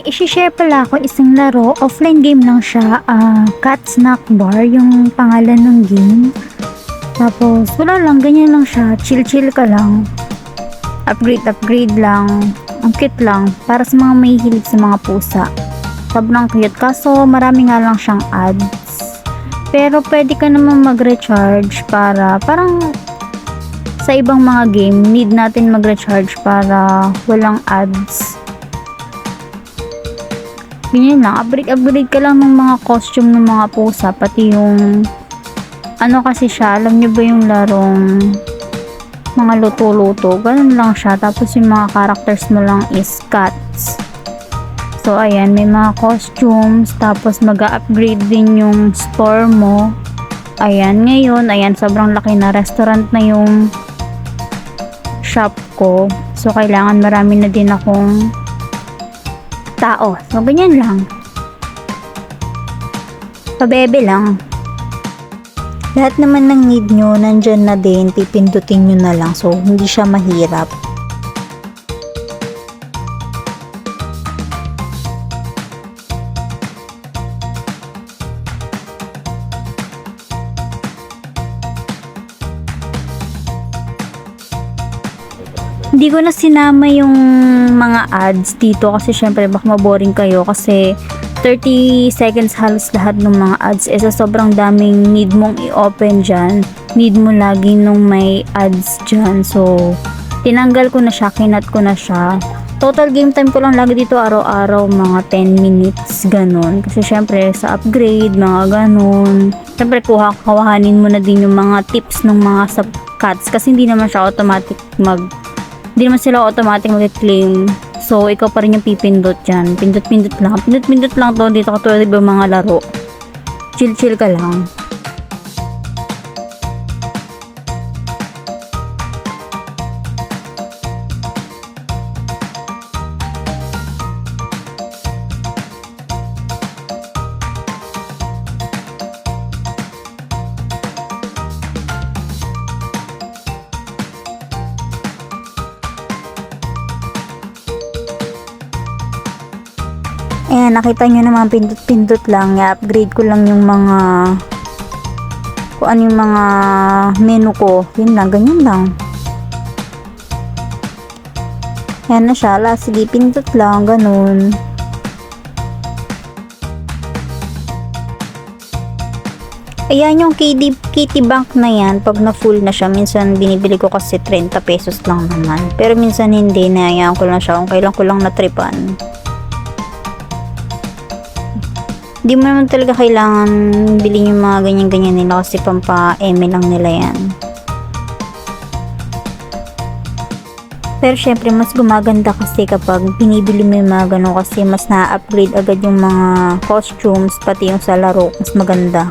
may isi-share pala ako isang laro. Offline game lang siya. ah Cat Snack Bar yung pangalan ng game. Tapos, wala lang. Ganyan lang siya. Chill-chill ka lang. Upgrade, upgrade lang. Ang cute lang. Para sa mga may hilig sa mga pusa. Sobrang cute. Kaso, marami nga lang siyang ads. Pero, pwede ka naman mag-recharge para, parang, sa ibang mga game, need natin mag-recharge para walang ads. Ganyan lang, upgrade-upgrade ka lang ng mga costume ng mga pusa, pati yung ano kasi siya, alam niyo ba yung larong mga luto-luto, ganun lang siya. Tapos yung mga characters mo lang is cats. So, ayan, may mga costumes, tapos mag upgrade din yung store mo. Ayan, ngayon, ayan, sobrang laki na restaurant na yung shop ko. So, kailangan marami na din akong tao. So, ganyan lang. Pabebe lang. Lahat naman ng need nyo, nandyan na din, pipindutin nyo na lang. So, hindi siya mahirap. Hindi ko na sinama yung mga ads dito kasi syempre baka maboring kayo kasi 30 seconds halos lahat ng mga ads. Eh sa sobrang daming need mong i-open dyan. Need mo lagi nung may ads dyan. So tinanggal ko na siya kinat ko na siya. Total game time ko lang lagi dito araw-araw mga 10 minutes ganun. Kasi syempre sa upgrade mga ganun. Syempre kuha kawahanin mo na din yung mga tips ng mga subcats kasi hindi naman siya automatic mag hindi naman sila automatic mag-claim. So, ikaw pa rin yung pipindot dyan. Pindot-pindot lang. Pindot-pindot lang to dito katulad ng mga laro. Chill-chill ka lang. Ayan, nakita nyo naman pindot-pindot lang. I-upgrade ko lang yung mga kung ano yung mga menu ko. Yun lang, ganyan lang. Ayan na siya. Ala, sige, pindot lang, ganun. Ayan yung KD, Kitty Bank na yan, pag na full na siya, minsan binibili ko kasi 30 pesos lang naman. Pero minsan hindi, na ko lang siya kung kailan ko lang natripan. Hindi mo naman talaga kailangan bilhin yung mga ganyan-ganyan nila kasi pampa-eme lang nila yan. Pero syempre, mas gumaganda kasi kapag binibili mo yung mga ganun kasi mas na-upgrade agad yung mga costumes, pati yung sa laro, mas maganda.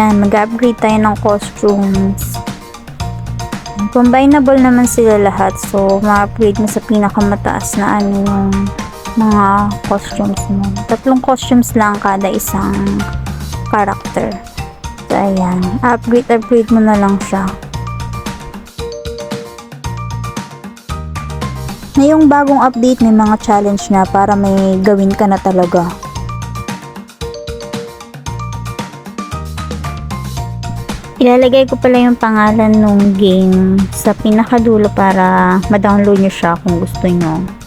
Ayan, mag-upgrade tayo ng costumes. Combinable naman sila lahat. So, ma-upgrade mo sa pinakamataas na ano yung mga costumes mo. Tatlong costumes lang kada isang character. So, ayan. Upgrade, upgrade mo na lang siya. Ngayong bagong update, may mga challenge na para may gawin ka na talaga. Ilalagay ko pala yung pangalan ng game sa pinakadulo para ma-download nyo siya kung gusto nyo.